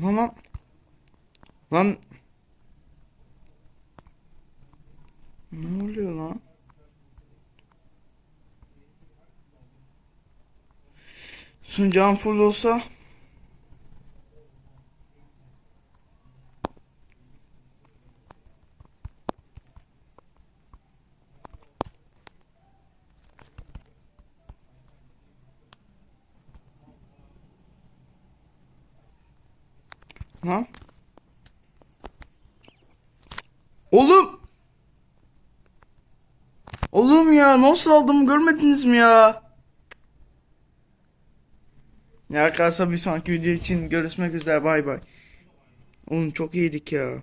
Lan lan. Ne oluyor lan? Suncan full olsa. Ha? Oğlum. Oğlum ya nasıl aldım görmediniz mi ya? Ya arkadaşlar bir sonraki video için görüşmek üzere bay bay. Oğlum çok iyiydik ya.